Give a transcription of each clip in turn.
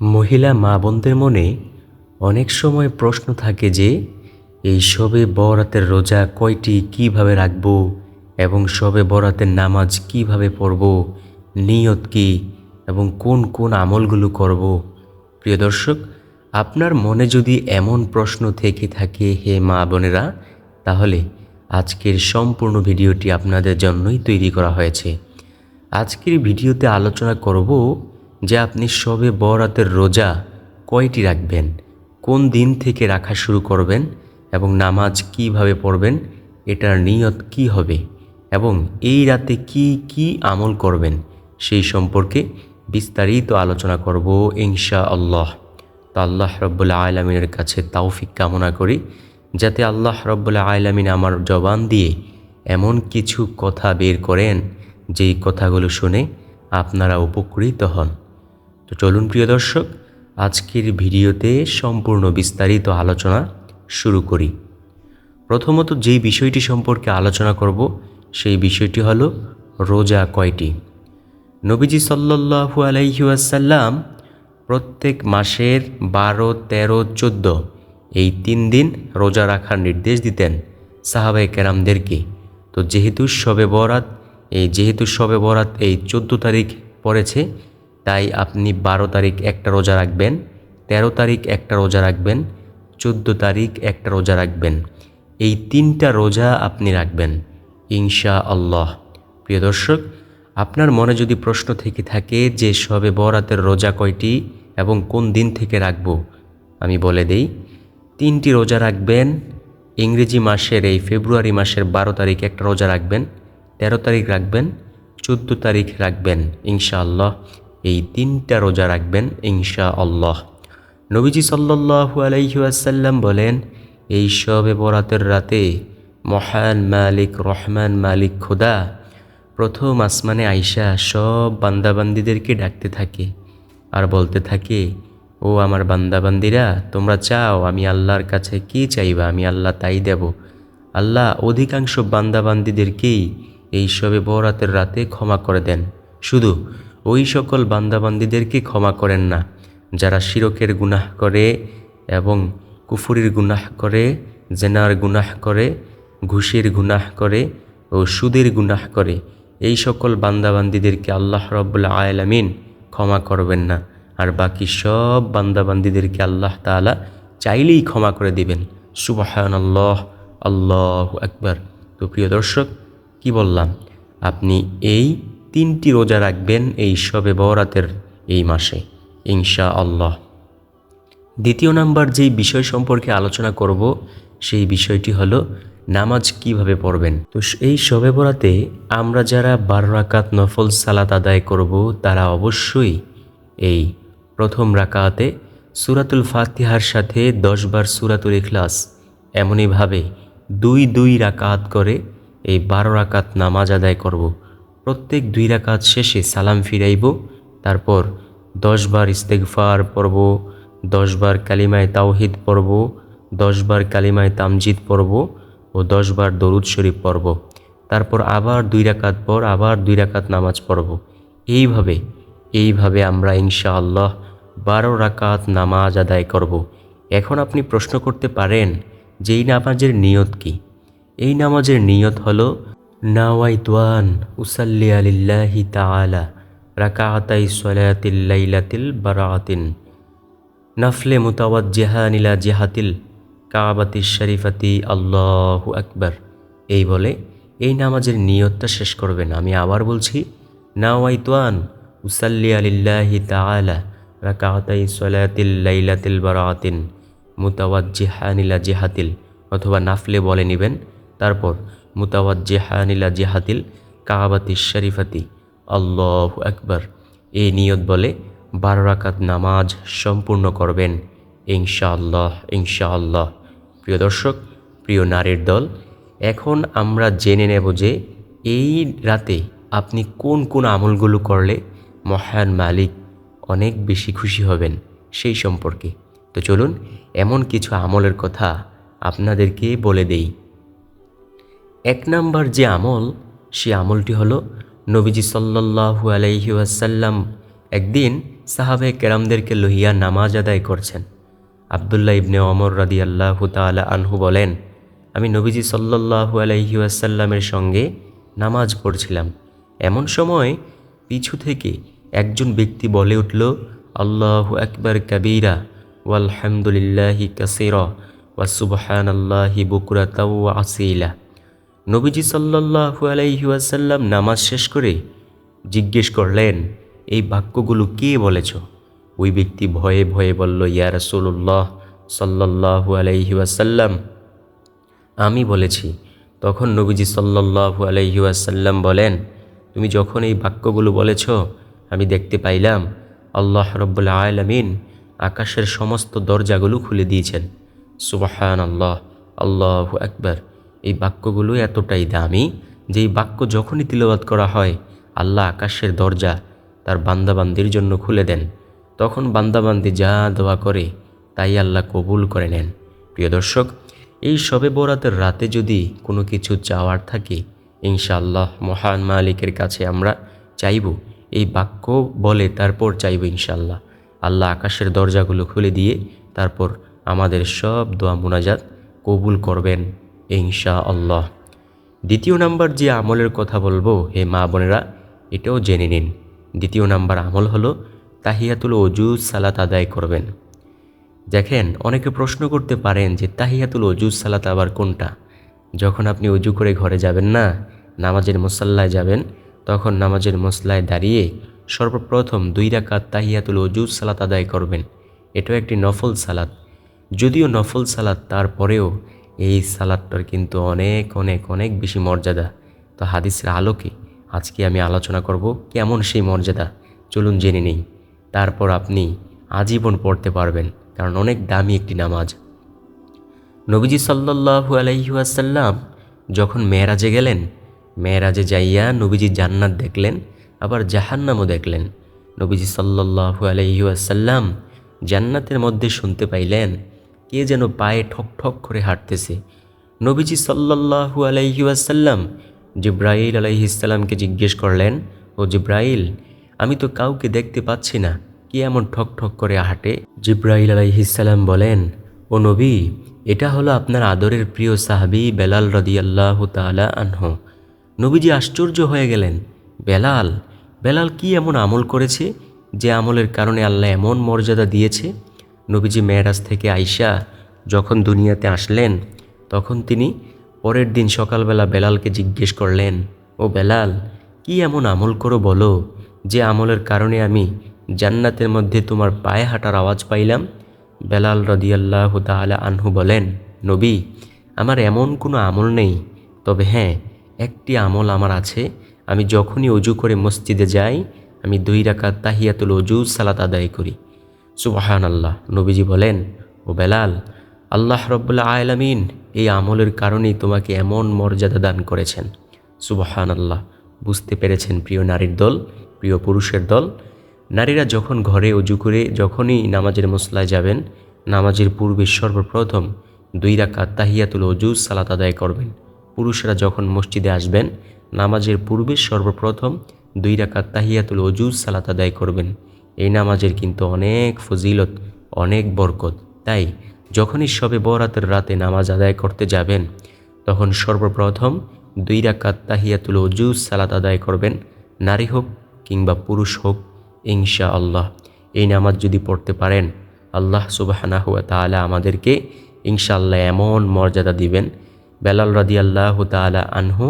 মহিলা মা বোনদের মনে অনেক সময় প্রশ্ন থাকে যে, এই সবে বরাতের রোজা কয়টি, কীভাবে রাখব এবং সবে বরাতের নামাজ কীভাবে পড়ব, নিয়ত কি এবং কোন কোন আমলগুলো করব? প্রিয় দর্শক, আপনার মনে যদি এমন প্রশ্ন থেকে থাকে, হে মা বোনেরা, তাহলে আজকের সম্পূর্ণ ভিডিওটি আপনাদের জন্যই তৈরি করা হয়েছে। আজকের ভিডিওতে আলোচনা করব যে আপনি সবে বরাতের রোজা কয়টি রাখবেন? কোন দিন থেকে রাখা শুরু করবেন? এবং নামাজ কীভাবে পড়বেন? এটার নিয়ত কি হবে? এবং এই রাতে কি কি আমল করবেন? সেই সম্পর্কে বিস্তারিত আলোচনা করব ইনশা আল্লাহ তো আল্লাহ রব্বুল্লা আলমিনের কাছে তাওফিক কামনা করি, যাতে আল্লাহ রব্বুল্লা আলমিন আমার জবান দিয়ে এমন কিছু কথা বের করেন, যেই কথাগুলো শুনে আপনারা উপকৃত হন। তো চলুন, প্রিয় দর্শক, আজকের ভিডিওতে সম্পূর্ণ বিস্তারিত আলোচনা শুরু করি। প্রথমত যেই বিষয়টি সম্পর্কে আলোচনা করব, সেই বিষয়টি হল রোজা কয়টি? নবীজি সাল্লাহু আলাইহাসাল্লাম প্রত্যেক মাসের বারো, তেরো, চোদ্দ এই তিন দিন রোজা রাখার নির্দেশ দিতেন সাহাবাই কেরামদেরকে। তো যেহেতু শবে বরাত, এই যেহেতু শবে বরাত এই চোদ্দ তারিখ পড়েছে তাই আপনি বারো তারিখ একটা রোজা রাখবেন, তেরো তারিখ একটা রোজা রাখবেন, চোদ্দ তারিখ একটা রোজা রাখবেন। এই তিনটা রোজা আপনি রাখবেন ইনশা আল্লাহ প্রিয় দর্শক, আপনার মনে যদি প্রশ্ন থেকে থাকে যে সবে বরাতের রোজা কয়টি এবং কোন দিন থেকে রাখব, আমি বলে দেই, তিনটি রোজা রাখবেন, ইংরেজি মাসের এই ফেব্রুয়ারি মাসের বারো তারিখ একটা রোজা রাখবেন, তেরো তারিখ রাখবেন, চোদ্দ তারিখ রাখবেন, ইনশাআল্লাহ। এই তিনটা রোজা রাখবেন ইনশা আল্লাহ নবীজি সাল্লাহু আলাইসাল্লাম বলেন, এই সবে বরাতের রাতে মহান মালিক, রহমান মালিক খোদা, প্রথম আসমানে আইসা সব বান্দাবান্দিদেরকে ডাকতে থাকে আর বলতে থাকে, ও আমার বান্দাবান্দিরা, তোমরা চাও আমি আল্লাহর কাছে কি চাইবা? আমি আল্লাহ তাই দেব। আল্লাহ অধিকাংশ বান্দাবান্দিদেরকেই এই সবে বরাতের রাতে ক্ষমা করে দেন। শুধু ওই সকল বান্দাবান্দিদেরকে ক্ষমা করেন না, যারা শিরকের গুনাহ করে এবং কুফুরির গুনাহ করে, জেনার গুনাহ করে, ঘুষের গুনাহ করে ও সুদের গুনাহ করে। এই সকল বান্দাবান্দিদেরকে আল্লাহ রব্বুল্লা আয়ালামিন ক্ষমা করবেন না, আর বাকি সব বান্দাবান্দিদেরকে আল্লাহ তালা চাইলেই ক্ষমা করে দিবেন। সুবাহান আল্লাহ আল্লাহ একবার তো প্রিয় দর্শক, কি বললাম? আপনি এই তিনটি রোজা রাখবেন এই সবে বরাতের এই মাসে ইনশা আল্লাহ দ্বিতীয় নাম্বার যেই বিষয় সম্পর্কে আলোচনা করব, সেই বিষয়টি হলো নামাজ কীভাবে পড়বেন তো এই শবে বরাতে আমরা যারা বারো রাকাত নফল সালাত আদায় করব, তারা অবশ্যই এই প্রথম রাকাতে সুরাতুল ফাতিহার সাথে দশবার সুরাতুল ইখলাস এমনইভাবে দুই দুই রাকাত করে এই বারো রাকাত নামাজ আদায় করব। প্রত্যেক দুই রাকাত শেষে সালাম ফিরাইব। তারপর দশবার ইস্তেগফার পড়ব, দশবার কালিমায় তাওহিদ পড়ব, দশবার কালিমায় তামজিদ পড়ব ও দশবার দরুদ শরীফ পড়ব। তারপর আবার দুই রাকাত পর আবার দুই রাকাত নামাজ পড়ব। এইভাবে এইভাবে আমরা ইনশাআল্লাহ বারো রাকাত নামাজ আদায় করব। এখন আপনি প্রশ্ন করতে পারেন, যে এই নামাজের নিয়ত কি? এই নামাজের নিয়ত হলো নাওয়াইতুয়ান উসাল্লি আলিল্লাহি তাআলা রাকাতাই সলাতিল লাইলাতিল বারাতিন নফলে মুতাওয়াজ্জেহানিলা জেহাতিল কাবাতি শরীফাতি আল্লাহু আকবার এই বলে, এই নামাজের নিয়তটা শেষ করবেন। আমি আবার বলছি নাওয়াইতুয়ান উসাল্লি আলিল্লাহি তাআলা রাকাতাই সলাতিল লাইলাতিল বারাতিন মুতাওয়াজ্জেহানিলা জেহাতিল। অথবা নাফলে বলে নেবেন, তারপর মুতাওয়াজ্জেহানিলা জেহাতিল কাবাতি শরীফাতি। আল্লাহ আকবার। এই নিয়ত বলে, বারো রাকাত নামাজ সম্পূর্ণ করবেন, ইনশাআল্লাহ ইনশাআল্লাহ। প্রিয় দর্শক, প্রিয় নারীর দল, এখন আমরা জেনে নেব যে এই রাতে আপনি কোন কোন আমলগুলো করলে মহান মালিক অনেক বেশি খুশি হবেন সেই সম্পর্কে। তো চলুন, এমন কিছু আমলের কথা আপনাদেরকে বলে দেই। এক নাম্বার যে আমল, সে আমলটি হলো নবীজি সাল্লাহু আলাইহি ওয়াসাল্লাম একদিন সাহাবে কেরামদেরকে লহিয়া নামাজ আদায় করছেন। আবদুল্লাহ ইবনে অমর রাদি আল্লাহ তালা আনহু বলেন, আমি নবীজি সাল্লাহু আলহি আসাল্লামের সঙ্গে নামাজ পড়ছিলাম। এমন সময় পিছু থেকে একজন ব্যক্তি বলে উঠল, আল্লাহু আকবর কবিরা, ওয়ালহামদুলিল্লাহি কাসির, ওয়া সুবহান আল্লাহি বুকুরাতা ওয়া আসিলা। নবীজি সাল্লাহু আলাইহি ওয়াসাল্লাম নামাজ শেষ করে জিজ্ঞেস করলেন, এই বাক্যগুলো কে বলেছ? ওই ব্যক্তি ভয়ে ভয়ে বলল, ইয়া রাসূলুল্লাহ সাল্লাহু আলাইহি ওয়াসাল্লাম। আমি বলেছি। তখন নবীজি সাল্লাহু আলাইহি ওয়াসাল্লাম বলেন, তুমি যখন এই বাক্যগুলো বলেছ, আমি দেখতে পাইলাম, আল্লাহ রব্বুল আলমিন আকাশের সমস্ত দরজাগুলো খুলে দিয়েছেন। সুবাহান আল্লাহ আল্লাহ একবার এই বাক্যগুলো এতটাই দামি যে এই বাক্য যখনই তিলবাত করা হয়, আল্লাহ আকাশের দরজা তার বান্দাবান্দির জন্য খুলে দেন। তখন বান্দাবান্দি যা দোয়া করে, তাই আল্লাহ কবুল করে নেন। প্রিয় দর্শক, এই সবে বরাতের রাতে যদি কোনো কিছু চাওয়ার থাকে, ইনশাআল্লাহ মহান মালিকের কাছে আমরা চাইব। এই বাক্য বলে তারপর চাইব ইনশাআল্লাহ। আল্লাহ আকাশের দরজাগুলো খুলে দিয়ে তারপর আমাদের সব দোয়া মোনাজাত কবুল করবেন। ইনশা আল্লাহ দ্বিতীয় নাম্বার যে আমলের কথা বলব, হে মা বোনেরা, এটাও জেনে নিন। দ্বিতীয় নাম্বার আমল হলো, তাহিয়াতুল অজু সালাত আদায় করবেন। দেখেন, অনেকে প্রশ্ন করতে পারেন যে, তাহিয়াতুল অজু সালাত আবার কোনটা? যখন আপনি অজু করে ঘরে যাবেন না, নামাজের মুসাল্লায় যাবেন, তখন নামাজের মশলায় দাঁড়িয়ে সর্বপ্রথম দুই রাকাত তাহিয়াতুল অজু সালাত আদায় করবেন। এটাও একটি নফল সালাত। যদিও নফল সালাত তারপরেও এই সালাদটার কিন্তু অনেক অনেক অনেক বেশি মর্যাদা। তো হাদিসের আলোকে আজকে আমি আলোচনা করব কেমন সেই মর্যাদা। চলুন জেনে নেই। তারপর আপনি আজীবন পড়তে পারবেন, কারণ অনেক দামি একটি নামাজ। নবীজি সাল্লাহু আলহিউসাল্লাম যখন মেয়েরাজে গেলেন, মেয়েরাজে যাইয়া নবীজি জান্নাত দেখলেন, আবার জাহান্নামও দেখলেন। নবীজি সাল্লাহু আলহিউসাল্লাম জান্নাতের মধ্যে শুনতে পাইলেন কে যেন পায়ে ঠক ঠক করে হাঁটতেছে। নবীজি সাল্লাহু আলাইহাসাল্লাম জিব্রাইল আলাইহিসাল্লামকে জিজ্ঞেস করলেন, ও জিব্রাইল, আমি তো কাউকে দেখতে পাচ্ছি না। কে এমন ঠক ঠক করে হাঁটে? জিব্রাইল আলাইহিসাল্লাম বলেন, ও নবী, এটা হলো আপনার আদরের প্রিয় সাহাবি বেলাল রদি রদিয়াল্লাহ তালা আনহ। নবীজি আশ্চর্য হয়ে গেলেন, বেলাল বেলাল কি এমন আমল করেছে যে আমলের কারণে আল্লাহ এমন মর্যাদা দিয়েছে? নবীজি মেয়েরাজ থেকে আইসা যখন দুনিয়াতে আসলেন, তখন তিনি পরের দিন সকালবেলা বেলালকে জিজ্ঞেস করলেন, ও বেলাল, কি এমন আমল করো বলো, যে আমলের কারণে আমি জান্নাতের মধ্যে তোমার পায়ে হাঁটার আওয়াজ পাইলাম? বেলাল রদিয়াল্লাহ তালা আনহু বলেন, নবী, আমার এমন কোনো আমল নেই, তবে হ্যাঁ একটি আমল আমার আছে। আমি যখনই অজু করে মসজিদে যাই, আমি দুই রাকাত তাহিয়াতুল অজু সালাত আদায় করি। সুবাহান আল্লাহ নবীজি বলেন, ও বেলাল, আল্লাহ রব্বুল্লা আয়লামিন এই আমলের কারণেই তোমাকে এমন মর্যাদা দান করেছেন। সুবাহান আল্লাহ বুঝতে পেরেছেন প্রিয় নারীর দল, প্রিয় পুরুষের দল। নারীরা যখন ঘরে অজু করে যখনই নামাজের মশলায় যাবেন, নামাজের পূর্বে সর্বপ্রথম দুই রাকাত তাহিয়াতুল অজু সালাত আদায় করবেন। পুরুষরা যখন মসজিদে আসবেন, নামাজের পূর্বে সর্বপ্রথম দুই রাকাত তাহিয়াতুল অজু সালাত আদায় করবেন। এই নামাজের কিন্তু অনেক ফজিলত, অনেক বরকত। তাই যখনই সবে বরাতের রাতে নামাজ আদায় করতে যাবেন, তখন সর্বপ্রথম দুই রাকাত তাহিয়াতুল অজু সালাত আদায় করবেন, নারী হোক কিংবা পুরুষ হোক ইনশা আল্লাহ এই নামাজ যদি পড়তে পারেন, আল্লাহ সুবাহানা হুয়া তালা আমাদেরকে ইনশাআল্লাহ এমন মর্যাদা দিবেন। বেলাল রাদি আল্লাহ তালা আনহু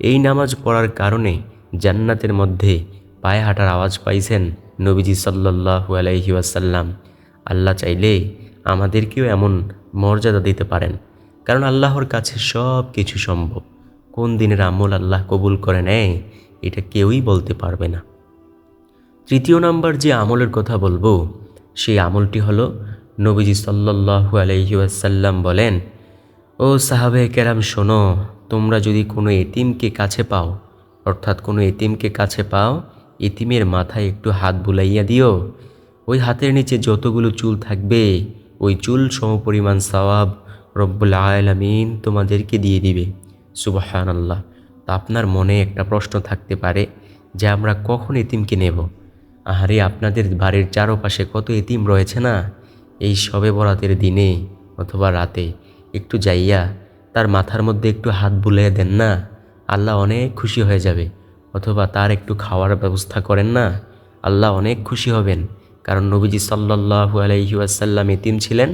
এই নামাজ পড়ার কারণে জান্নাতের মধ্যে পায়ে হাঁটার আওয়াজ পাইছেন। নবীজি সাল্লাহু আলাইহি ওয়াসাল্লাম, আল্লাহ চাইলে আমাদেরকেও এমন মর্যাদা দিতে পারেন। কারণ আল্লাহর কাছে সব কিছু সম্ভব। কোন দিনের আমল আল্লাহ কবুল করে নেয়, এটা কেউই বলতে পারবে না। তৃতীয় নাম্বার যে আমলের কথা বলব, সেই আমলটি হলো নবীজি সাল্লাহু আলহি ওয়াসাল্লাম বলেন, ও সাহাবে কেরাম, শোনো, তোমরা যদি কোনো এতিমকে কাছে পাও, অর্থাৎ কোনো এতিমকে কাছে পাও এতিমের মাথায় একটু হাত বুলাইয়া দিও। ওই হাতের নিচে যতগুলো চুল থাকবে, ওই চুল সমপরিমাণ সওয়াব রব্বুল আলামিন তোমাদেরকে দিয়ে দিবে। সুবাহান আল্লাহ তা আপনার মনে একটা প্রশ্ন থাকতে পারে যে আমরা কখন এতিমকে নেব? আহারে, আপনাদের বাড়ির চারপাশে কত এতিম রয়েছে না? এই সবে বরাতের দিনে অথবা রাতে একটু যাইয়া তার মাথার মধ্যে একটু হাত বুলিয়ে দেন না? আল্লাহ অনেক খুশি হয়ে যাবে। অথবা তার একটু খাওয়ার ব্যবস্থা করেন না, আল্লাহ অনেক খুশি হবেন। কারণ নবীজি সাল্লাহু আলাইহি আসাল্লাম এতিম ছিলেন,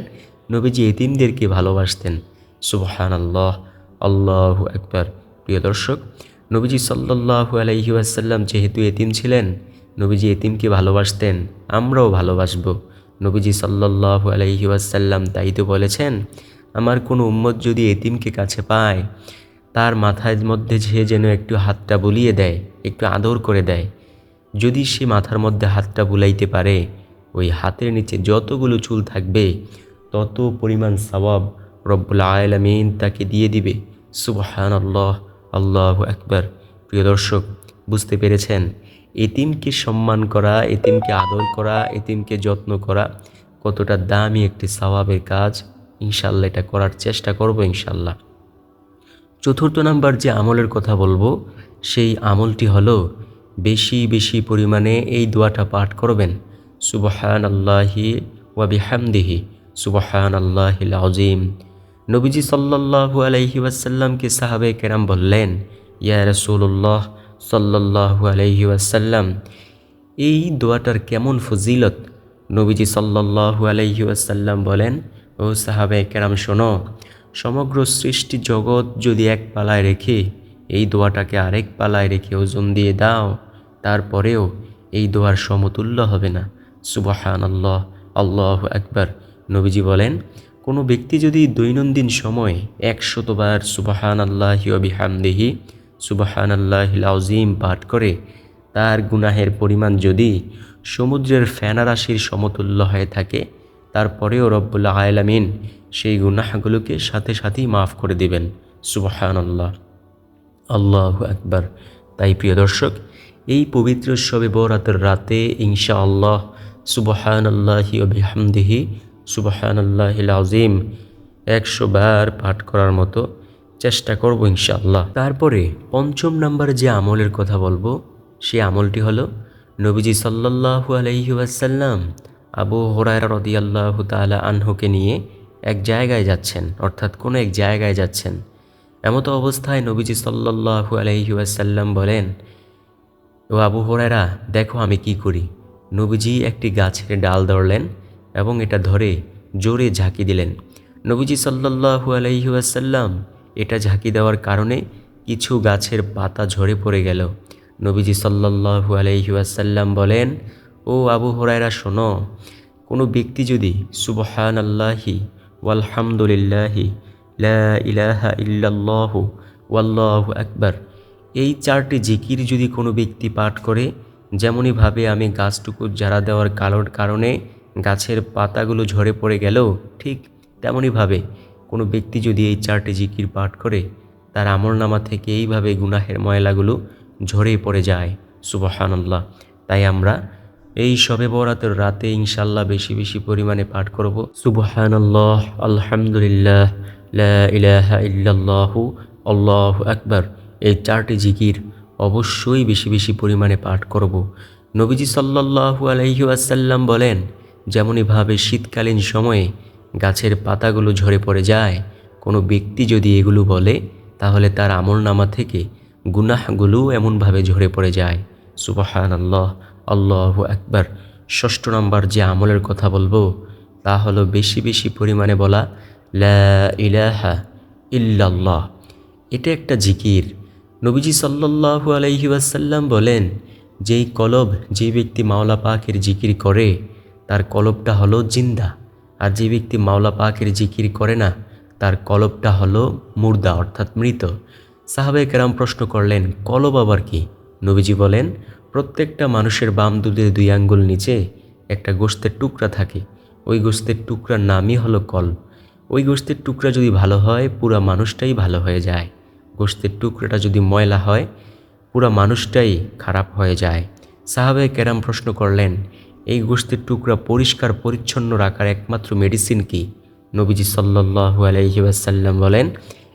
নবীজি এতিমদেরকে ভালোবাসতেন। সুবহান আল্লাহ আল্লাহ একবার প্রিয় দর্শক, নবীজি সাল্লাহু আলাইহি আসাল্লাম যেহেতু এতিম ছিলেন, নবীজি এতিমকে ভালোবাসতেন, আমরাও ভালোবাসব। নবীজি সাল্লাহু আলাইহি আসাল্লাম তাই তো বলেছেন, আমার কোনো উম্মত যদি এতিমকে কাছে পায় তার মাথার মধ্যে সে যেন একটু হাতটা বুলিয়ে দেয়, একটু আদর করে দেয়। যদি সে মাথার মধ্যে হাতটা বুলাইতে পারে, ওই হাতের নিচে যতগুলো চুল থাকবে, তত পরিমাণ সবাব রব্বুল আলমিন তাকে দিয়ে দিবে। সুবহান আল্লাহ আল্লাহ একবার প্রিয় দর্শক, বুঝতে পেরেছেন? এতিমকে সম্মান করা, এতিমকে আদর করা, এতিমকে যত্ন করা কতটা দামি একটি সওয়াবের কাজ। ইনশাল্লাহ এটা করার চেষ্টা করব ইনশাল্লাহ চতুর্থ নাম্বার যে আমলের কথা বলব, সেই আমলটি হলো বেশি বেশি পরিমাণে এই দোয়াটা পাঠ করবেন। সুবহান আল্লাহি ওয়াবিহামদিহি সুবহান আল্লাহিল আজিম নবীজি সাল্লাল্লাহু আলাইহি ওয়াসাল্লামকে সাহাবে কেরাম বললেন, ইয়া রসুল্লাহ সাল্লাল্লাহু আলাইহি ওয়াসাল্লাম, এই দোয়াটার কেমন ফজিলত? নবীজি সাল্লাল্লাহু আলাইহি ওয়াসাল্লাম বলেন, ও সাহাবে কেরাম, শোনো সমগ্র সৃষ্টি জগৎ যদি এক পালায় রেখে, এই দোয়াটাকে আরেক পালায় রেখে ওজন দিয়ে দাও, তারপরেও এই দোয়ার সমতুল্য হবে না। সুবহান আল্লাহ আল্লাহ একবার নবীজি বলেন, কোনো ব্যক্তি যদি দৈনন্দিন সময় একশতবার সুবাহান আল্লাহ বিহামদেহি সুবাহান আল্লাহ আজিম পাঠ করে, তার গুনাহের পরিমাণ যদি সমুদ্রের ফেনারাশির সমতুল্য হয়ে থাকে, তারপরেও রব্বুল্লাহ আলামিন সেই গুনাহগুলোকে সাথে সাথেই মাফ করে দিবেন। সুবাহান আল্লাহ একবার তাই প্রিয় দর্শক, এই পবিত্র সবে বরাতের রাতে ইনশা আল্লাহ সুবহান আল্লাহি বিহামদিহি সুবহান আল্লাহিল আজিম একশো বার পাঠ করার মতো চেষ্টা করব ইনশাআল্লাহ। তারপরে পঞ্চম নাম্বার যে আমলের কথা বলব সে আমলটি হলো নবীজি সাল্লাল্লাহু আলাইহি ওয়াসাল্লাম আবু হরায়রা রদিয়াল্লাহু তাআলা আনহুকে নিয়ে এক জায়গায় যাচ্ছেন, অর্থাৎ কোনো এক জায়গায় যাচ্ছেন। এমতো অবস্থায় নবীজি সাল্লাল্লাহু আলাইহি ওয়াসাল্লাম বলেন, ও আবু হরায়রা, দেখো আমি কি করি। নবীজি একটি গাছের ডাল ধরলেন এবং এটা ধরে জোরে ঝাঁকি দিলেন। নবীজি সাল্লাল্লাহু আলাইহি ওয়াসাল্লাম এটা ঝাঁকি দেওয়ার কারণে কিছু গাছের পাতা ঝরে পড়ে গেল। নবীজি সাল্লাল্লাহু আলাইহি ওয়াসাল্লাম বলেন, ও আবু হরায়রা, শোনো, কোনো ব্যক্তি যদি সুবহান আল্লাহি ওয়ালহামদুলিল্লাহি, লা ইলাহা ইল্লাল্লাহু, ওয়াল্লাহু আকবার। এই চারটি জিকির যদি কোনো ব্যক্তি পাঠ করে, যেমনইভাবে আমি গাছটুকু জারা দেওয়ার কালোর কারণে গাছের পাতাগুলো ঝরে পড়ে গেল, ঠিক তেমনইভাবে কোনো ব্যক্তি যদি এই চারটি জিকির পাঠ করে, তার আমলনামা থেকে এইভাবে গুনাহের ময়লাগুলো ঝরে পড়ে যায়, সুবহানাল্লাহ। তাই আমরা এই সবে বরাতের রাতে ইনশাল্লাহ বেশি বেশি পরিমাণে পাঠ করব। সুবহানাল্লাহ, আলহামদুলিল্লাহ, লা ইলাহা ইল্লাল্লাহু, আল্লাহু আকবার। এই চারটি জিকির অবশ্যই বেশি বেশি পরিমাণে পাঠ করব। নবীজি সাল্লাল্লাহু আলাইহি আসাল্লাম বলেন যেমনইভাবে শীতকালীন সময়ে গাছের পাতাগুলো ঝরে পড়ে যায়, কোনো ব্যক্তি যদি এগুলো বলে, তাহলে তার আমল নামা থেকে গুনাহগুলো এমনভাবে ঝরে পড়ে যায়। সুবাহান আল্লাহ আল্লাহ একবার ষষ্ঠ নম্বর যে আমলের কথা বলব, তা হলো বেশি বেশি পরিমাণে বলা, লা ইলাহা ইল্লাল্লাহ। এটা একটা জিকির। নবীজি সাল্লাল্লাহু আলাইহি ওয়াসাল্লাম বলেন, যেই কলব যে ব্যক্তি মাওলা পাকের জিকির করে, তার কলবটা হলো জিন্দা। আর যে ব্যক্তি মাওলা পাকের জিকির করে না, তার কলবটা হলো মুর্দা, অর্থাৎ মৃত। সাহাবে কেরাম প্রশ্ন করলেন, কলব আবার কি? নবীজি বলেন প্রত্যেকটা মানুষের বাম দুধের দুই আঙ্গুল নিচে একটা গোস্তের টুকরা থাকে। ওই গোস্তের টুকরার নামই হলো কল। ওই গোস্তের টুকরা যদি ভালো হয়, পুরা মানুষটাই ভালো হয়ে যায়। গোস্তের টুকরাটা যদি ময়লা হয়, পুরা মানুষটাই খারাপ হয়ে যায়। সাহাবে কেরাম প্রশ্ন করলেন, এই গোস্তের টুকরা পরিষ্কার, পরিচ্ছন্ন রাখার একমাত্র মেডিসিন কি? নবীজি সাল্লাহু আলহি আসাল্লাম বলেন,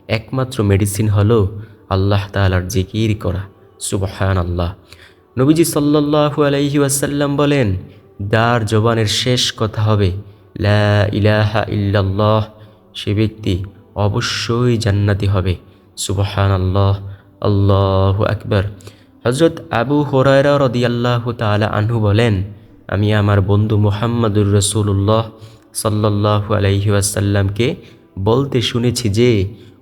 একমাত্র মেডিসিন হলো আল্লাহ তালার জিকির করা। সুবহান আল্লাহ নবীজি সাল্লাল্লাহু আলাইহি ওয়াসাল্লাম বলেন দার জবানের শেষ কথা হবে, লা ইলাহা ইল্লাল্লাহ, সে ব্যক্তি অবশ্যই জান্নাতি হবে। সুবহান আল্লাহ আল্লাহ আকবর। হজরত আবু হরায়রা রদিয়াল্লাহু তালা আনহু বলেন, আমি আমার বন্ধু মুহাম্মদুর রসুল্লাহ সাল্লাল্লাহু আলাইহি ওয়াসাল্লামকে বলতে শুনেছি যে,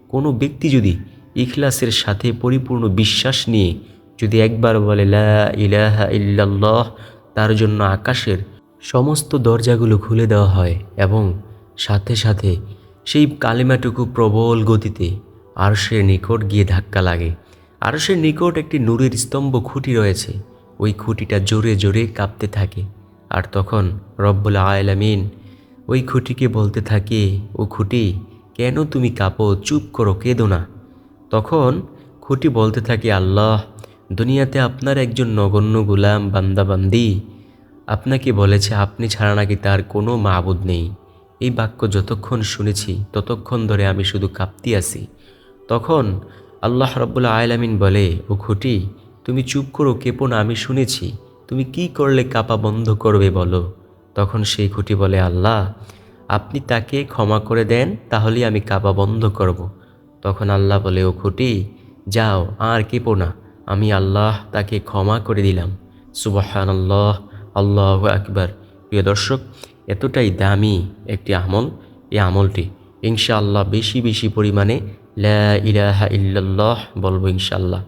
কোনো ব্যক্তি যদি ইখলাসের সাথে পরিপূর্ণ বিশ্বাস নিয়ে যদি একবার বলে ইলাহা ইল্লাল্লাহ তার জন্য আকাশের সমস্ত দরজাগুলো খুলে দেওয়া হয় এবং সাথে সাথে সেই কালিমাটুকু প্রবল গতিতে আরশের নিকট গিয়ে ধাক্কা লাগে। আরশের নিকট একটি নূরের স্তম্ভ খুঁটি রয়েছে। ওই খুঁটিটা জোরে জোরে কাঁপতে থাকে। আর তখন রব্বুল আয়লামিন ওই খুঁটিকে বলতে থাকে, ও খুঁটি, কেন তুমি কাঁপো? চুপ করো, কেঁদো না। তখন খুঁটি বলতে থাকে, আল্লাহ দুনিয়াতে আপনার একজন নগণ্য গুলাম বান্দাবান্দি আপনাকে বলেছে, আপনি ছাড়া নাকি তার কোনো মাবুদ নেই। এই বাক্য যতক্ষণ শুনেছি, ততক্ষণ ধরে আমি শুধু কাঁপতি আছি। তখন আল্লাহ রব্বুল্লা আয়লামিন বলে, ও খুঁটি, তুমি চুপ করো, কেপো না, আমি শুনেছি। তুমি কি করলে কাপা বন্ধ করবে বলো? তখন সেই খুঁটি বলে, আল্লাহ, আপনি তাকে ক্ষমা করে দেন, তাহলেই আমি কাপা বন্ধ করব। তখন আল্লাহ বলে, ও খুঁটি, যাও, আর কেঁপো না। আমি আল্লাহ তাকে ক্ষমা করে দিলাম। সুবাহান আল্লাহ আল্লাহ আকবার। প্রিয় দর্শক, এতটাই দামি একটি আমল, এই আমলটি ইনশাআল্লাহ বেশি বেশি পরিমাণে লা ইলাহা ইল্লাল্লাহ বলব ইনশাআল্লাহ।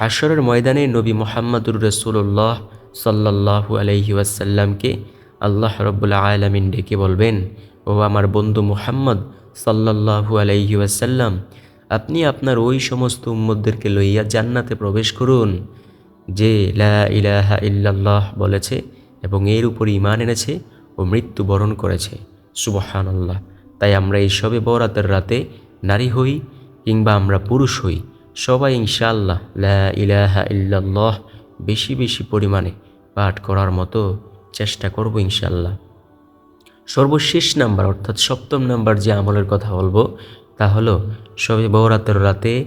হাসরের ময়দানে নবী মোহাম্মদুর রসুল্লাহ সাল্লাহু আলহি ওয়াসাল্লামকে আল্লাহ রব্বুল্লা আলমিন ডেকে বলবেন ও আমার বন্ধু মুহাম্মদ সাল্লাহু আলহি ওয়াসাল্লাম আপনি আপনার ওই সমস্ত উম্মদদেরকে লইয়া জান্নাতে প্রবেশ করুন, যে লা ইলাহা বলেছে এবং এর উপর ইমান এনেছে ও মৃত্যুবরণ করেছে। সুবহান আল্লাহ তাই আমরা এই সবে বরাতের রাতে নারী হই কিংবা আমরা পুরুষ হই, সবাই ইনশাআল্লাহ লা ইলাহা ইল্লাল্লাহ বেশি বেশি পরিমাণে পাঠ করার মতো চেষ্টা করব ইনশাআল্লাহ। সর্বশেষ নাম্বার অর্থাৎ সপ্তম নাম্বার যে আমলের কথা বলব তা হলো সবে বহরাতের রাতে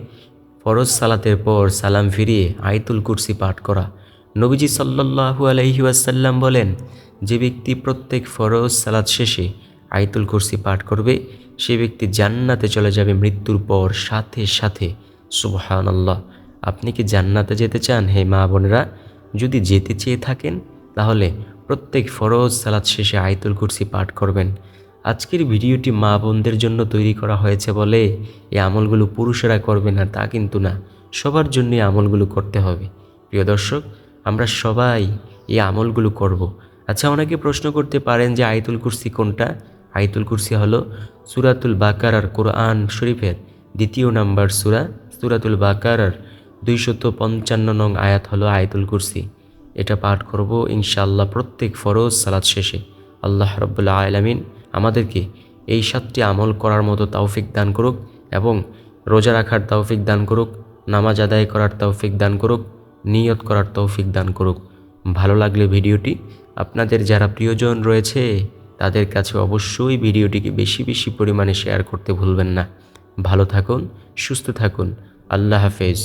ফরজ সালাতের পর সালাম ফিরিয়ে আয়তুল কুরসি পাঠ করা। নবীজি সাল্লাহু আলহি ওয়াসাল্লাম বলেন, যে ব্যক্তি প্রত্যেক ফরজ সালাত শেষে আয়তুল কুরসি পাঠ করবে, সে ব্যক্তি জান্নাতে চলে যাবে মৃত্যুর পর সাথে সাথে। সুবহান আল্লাহ আপনি কি জান্নাতে যেতে চান, হে মা বোনেরা? যদি যেতে চেয়ে থাকেন, তাহলে প্রত্যেক ফরজ সালাত শেষে আয়তুল কুরসি পাঠ করবেন। আজকের ভিডিওটি মা বোনদের জন্য তৈরি করা হয়েছে বলে এই আমলগুলো পুরুষেরা করবে না, তা কিন্তু না। সবার জন্য আমলগুলো করতে হবে। প্রিয় দর্শক, আমরা সবাই এই আমলগুলো করব। আচ্ছা অনেকে প্রশ্ন করতে পারেন যে আয়তুল কুরসি কোনটা? আয়তুল কুরসি হলো সুরাতুল বাকার আর কোরআন শরীফের দ্বিতীয় নাম্বার সুরা, সুরাতুল বাকার আর দুইশত পঞ্চান্ন নং আয়াত হলো আয়তুল কুরসি। এটা পাঠ করব ইনশাআল্লাহ প্রত্যেক ফরজ সালাদ শেষে। আল্লাহ রব্বুল্লা আলমিন আমাদেরকে এই সাতটি আমল করার মতো তৌফিক দান করুক এবং রোজা রাখার তৌফিক দান করুক, নামাজ আদায় করার তৌফিক দান করুক, নিয়ত করার তৌফিক দান করুক। ভালো লাগলে ভিডিওটি আপনাদের যারা প্রিয়জন রয়েছে, তাদের কাছে অবশ্যই ভিডিওটিকে বেশি বেশি পরিমাণে শেয়ার করতে ভুলবেন না। ভালো থাকুন, সুস্থ থাকুন। আল্লাহ হাফেজ।